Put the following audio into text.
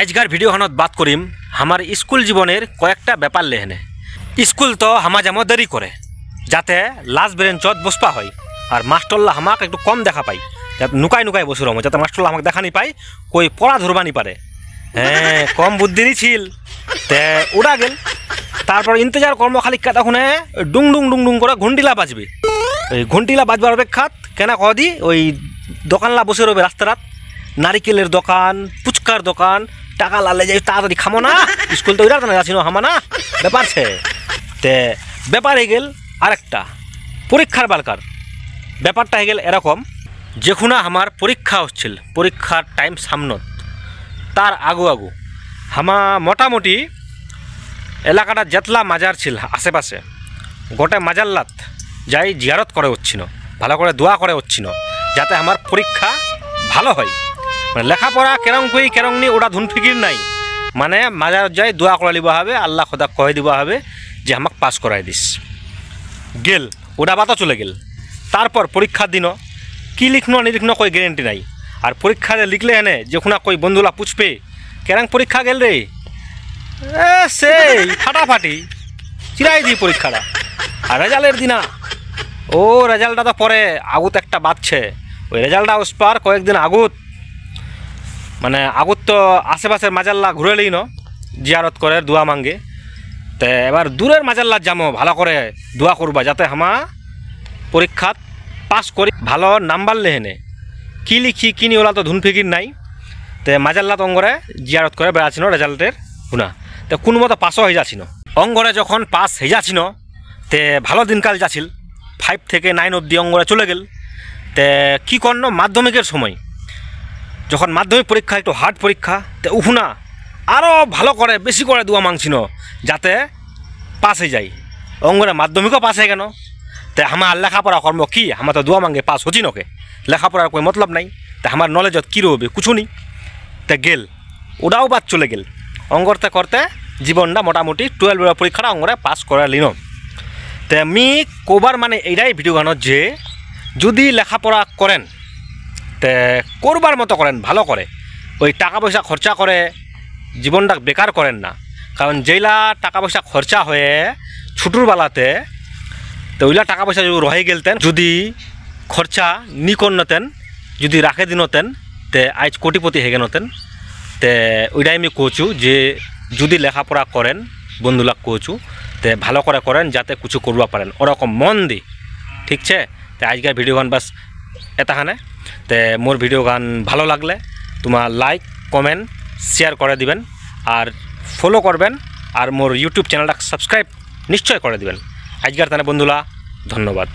আজকার ভিডিওখনত বাত করিম আমার স্কুল জীবনের কয়েকটা ব্যাপার লেহেনে। স্কুল তো হামা দেরি করে, যাতে লাস্ট বেঞ্চত বসপা হয়, আর মাস্টরলা হামাক একটু কম দেখা পাই। যাতে নুকাই নুকাই বসে রম যাতে মাস্টরলা আমাকে দেখা নি পাই, কই পড়া ধরবানি পারে। হ্যাঁ কম বুদ্ধিরই ছিল। তে উড়া গেল। তারপর ইন্তজার কর্ম খালি তখন ডুং ডুং ডুং ডুং করে ঘন্টিলা বাজবে। ওই ঘন্টিলা বাজবার অপেক্ষাত কেন কদি ওই দোকানলা বসে রবে রাস্তারাত। নারিকেলের দোকান ফুচকার দোকান, টাকা লালে যাই, তাড়াতাড়ি খামো না। স্কুল তো ওইটা না যাচ্ছিল হামা না। ব্যাপার ছে তে, ব্যাপার হয়ে গেল আরেকটা। পরীক্ষার বালকার। ব্যাপারটা হয়ে গেল এরকম। যেখুনা আমার পরীক্ষা হচ্ছিল, পরীক্ষার টাইম সামনত। তার আগু আগু। হামা মোটামুটি এলাকাটা জেতলা মাজার ছিল আশেপাশে। গোটা মাজাল্লাত যাই জিয়ারত করে হচ্ছিল, ভালো করে দোয়া করে হচ্ছিল, যাতে আমার পরীক্ষা ভালো হয়। মানে লেখাপড়া কেরং কই কেরং নি, ওটা ধুন ফিকির নাই। মানে মাজার যাই দোয়া করে দিব হবে, আল্লাহ খোদা কয়ে দিব হবে যে আমাক পাস করাই দিস। গেল, ওটা বাতা চলে গেল। তারপর পরীক্ষার দিনও, কি লিখনো নিলিখনো কই গ্যারেন্টি নাই। আর পরীক্ষা যে লিখলে এনে যখন কই বন্ধুলা পুছবে কেরাং পরীক্ষা গেল রে? সেই, ফাটাফাটি। চিরাই দিই পরীক্ষাটা। আর রেজাল্টের দিনা, ও রেজাল্টটা তো পরে আগুত একটা বাজছে ওই রেজাল্টটা উসপার কয়েকদিন আগুত মানে আগত তো আশেপাশের মাজাল্লা ঘুরে লিন জিয়ারত করে, দোয়া মাঙ্গে। তে এবার দূরের মাজাল্লা যামো, ভালো করে দোয়া করবা, যাতে হামা পরীক্ষাত পাস করি। ভালো নাম্বার লেহেনে। কি লিখি, কি নি ওলা তো ধুন ফিকির নাই। তে মাজাল্লাত অঙ্গরে জিয়ারত করে বেড়াছিল রেজাল্টের শুনা তে কোনো মতো পাসও হয়ে যাচ্ছিল অঙ্গরে যখন পাস হয়ে যাচ্ছিল তে ভালো দিনকাল যাচ্ছিল। ফাইভ থেকে নাইন অব্দি অঙ্গরে চলে গেল। তে কী করল মাধ্যমিকের সময় যখন মাধ্যমিক পরীক্ষা, একটু হার্ড পরীক্ষা, তে উহুনা আরও ভালো করে, বেশি করে দোয়া মাংছিল যাতে হয়ে যাই অঙ্গরে মাধ্যমিকও হয়ে কেন তে আমার লেখাপড়া কর্ম কি? আমার তো দোয়া মাঙ্গে পাস হচ্ছি নকে। লেখাপড়ার কোনো মতলব নাই। তে আমার নলেজত কী রবে কিছু নেই। তে গেল ওটাও বাদ চলে গেল। অঙ্গরতে করতে জীবনটা মোটামুটি টুয়েলভের পরীক্ষাটা অঙ্গরে পাস করে লিন। তে আমি কবার মানে এইটাই ভিডিও গানত যে, যদি লেখাপড়া করেন তে করবার মতো করেন, ভালো করে। ওই টাকা পয়সা খরচা করে জীবনটা বেকার করেন না। কারণ যেইলা টাকা পয়সা খরচা হয়ে ছুটুর বেলাতে তো ওইলা টাকা পয়সা যদি রহে গেলতেন, যদি খরচা নি করনতেন যদি রাখে দিনতেন, তে আজ কোটিপতি হয়ে গেনতেন তে ওইটাই আমি কচু, যে যদি লেখাপড়া করেন, বন্ধুলাক কচু, তে ভালো করে করেন, যাতে কিছু করবা পারেন। ওরকম মন দি ঠিক আছে তে আজকের ভিডিও গান বাস এতাখানে। তে মোর ভিডিও গান ভালো লাগলে তোমার লাইক কমেন্ট শেয়ার করে দিবেন আর ফলো করবেন আর মোর ইউটিউব চ্যানেলটা সাবস্ক্রাইব নিশ্চয় করে দিবেন। আজকের তানে বন্ধুলা ধন্যবাদ।